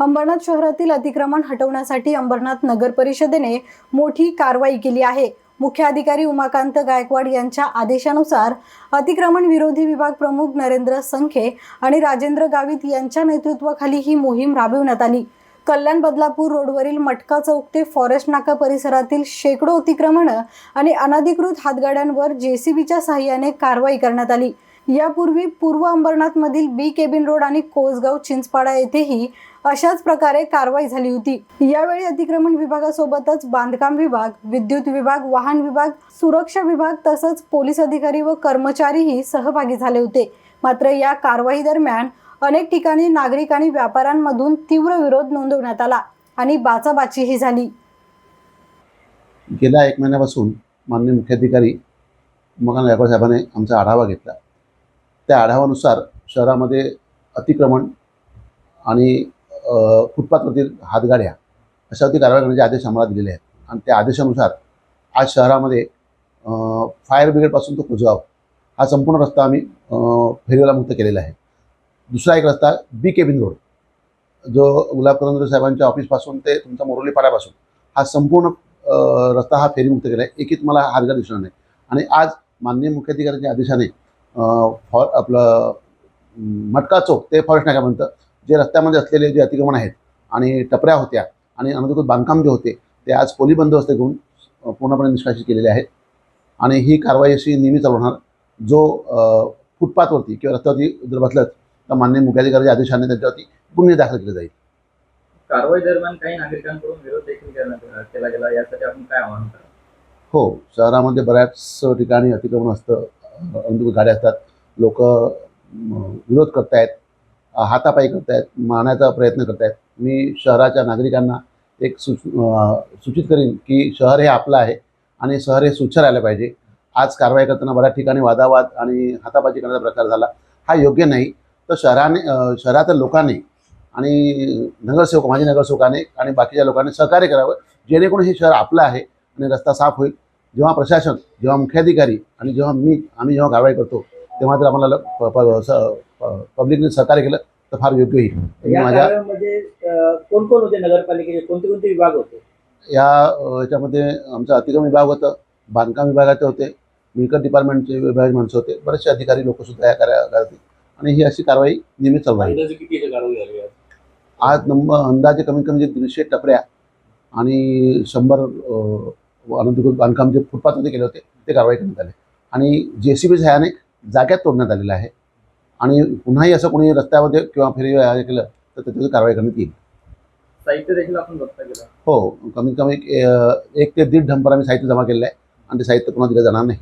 अंबरनाथ शहरातील अतिक्रमण हटवण्यासाठी अंबरनाथ नगर परिषदेने मोठी कारवाई केली आहे. मुख्य अधिकारी उमाकांत गायकवाड यांच्या आदेशानुसार अतिक्रमण विरोधी विभाग प्रमुख नरेंद्र संखे आणि राजेंद्र गावित यांच्या नेतृत्वाखाली ही मोहीम राबविण्यात आली. कल्याण बदलापूर रोडवरील मटका चौक ते फॉरेस्ट नाका परिसरातील शेकडो अतिक्रमणं आणि अनधिकृत हातगाड्यांवर जेसीबीच्या सहाय्याने कारवाई करण्यात आली. यापूर्वी पूर्व अंबरनाथमधील बी केबिन रोड आणि कोसगाव चिंचपाडा येथेही अशाच प्रकारे कारवाई झाली होती. यावेळी अतिक्रमण विभागासोबतच बांधकाम विभाग विद्युत विभाग वाहन विभाग सुरक्षा विभाग तसंच पोलीस अधिकारी व कर्मचारीही सहभागी झाले होते. मात्र या कारवाई दरम्यान अनेक ठिकाणी नागरिक आणि व्यापाऱ्यांमधून तीव्र विरोध नोंदवण्यात आला आणि बाचाबाचीही झाली. गेल्या एक महिन्यापासून माननीय मुख्याधिकारी उमाकांत गायकवाड साहेबांनी आमचा आढावा घेतला. त्या आढावानुसार शहरामध्ये अतिक्रमण आणि अ, फुटपाथवरील हातगाड्या अशावरती कारवाई करण्याचे आदेश आम्हाला दिलेले आहेत. आणि त्या आदेशानुसार आज शहरामध्ये फायर ब्रिगेडपासून तो कुजगाव हा संपूर्ण रस्ता आम्ही फेरीला मुक्त केलेला आहे. दुसरा एक रस्ता बी केबिन रोड. जो गुलाब करंदरे साहेबांच्या ऑफिसपासून ते तुमचा मोरोली पाड्यापासून हा संपूर्ण रस्ता हा फेरीमुक्त केला आहे. एकही तुम्हाला हातगाड दिसणार नाही. आणि आज माननीय मुख्याधिकाऱ्यांच्या आदेशाने फॉ आपलं मटका चौक ते फॉरेस्ट नाक्यापर्यंत जे रस्त्यामध्ये असलेले जे अतिक्रमण आहेत आणि टपऱ्या होत्या आणि अनधिकृत बांधकाम जे होते ते आज पोलीस बंदोबस्त घेऊन पूर्णपणे निष्कासित केलेले आहेत. आणि ही कारवाई अशी नेहमी चालू राहणार. जो फुटपाथवरती किंवा रस्त्यावरती जर बसलं तर माननीय मुख्याधिकाऱ्याच्या आदेशाने त्याच्यावरती गुन्हे दाखल केले जाईल. कारवाई दरम्यान काही नागरिकांकडून विरोध देखील केला गेला यासाठी आपण काय आवाहन करा हो शहरामध्ये बऱ्याच ठिकाणी अतिक्रमण असतं. झाले गाड्या असतात लोक विरोध करतायत हातापायी करतायत मारण्याचा प्रयत्न करतायत. मी शहराच्या नागरिकांना एक सुच सूचित करीन की शहर हे आपलं आहे आणि शहर हे स्वच्छ राहिलं पाहिजे. आज कारवाई करताना बऱ्याच ठिकाणी वादावाद आणि हातापाची करण्याचा प्रकार झाला. हा योग्य नाही. तर शहराने अ, शहरातील लोकांनी आणि नगरसेवक माजी नगरसेवकाने आणि बाकीच्या लोकांनी सहकार्य करावं जेणेकरून हे शहर आपलं आहे आणि रस्ता साफ होईल. जेव्हा प्रशासन जेव्हा मुख्याधिकारी आणि जेव्हा मी आम्ही जेव्हा कारवाई करतो तेव्हा जर आम्हाला पब्लिकने सहकार्य केलं तर फार योग्य होईल. माझ्या कोण कोण होते नगरपालिकेचे? कोणते कोणते विभाग होते? या याच्यामध्ये आमचं अतिक्रम विभाग होतं बांधकाम विभागाचे होते मिळकत डिपार्टमेंटचे विभाग माणसं होते बरेचसे अधिकारी लोक सुद्धा या कार्या करतील आणि ही अशी कारवाई नेहमी चालू आहे? आज? नंबर अंदाजे कमीत कमी जे दीडशे टपऱ्या आणि शंभर अनधिकृत बांधकाम जे फुटपाथमध्ये केले होते ते कारवाई करण्यात आले. आणि जे सी बी सहाय्याने जाग्यात तोडण्यात आलेलं आहे. आणि पुन्हाही असं कोणी रस्त्यामध्ये किंवा फेरी केलं तर त्याच्यावर कारवाई करण्यात येईल. साहित्य देखील आपण हो कमीत कमी एक, ते दीड डंपर आम्ही साहित्य जमा केलेलं आहे. आणि ते साहित्य पुन्हा दिलं जाणार नाही.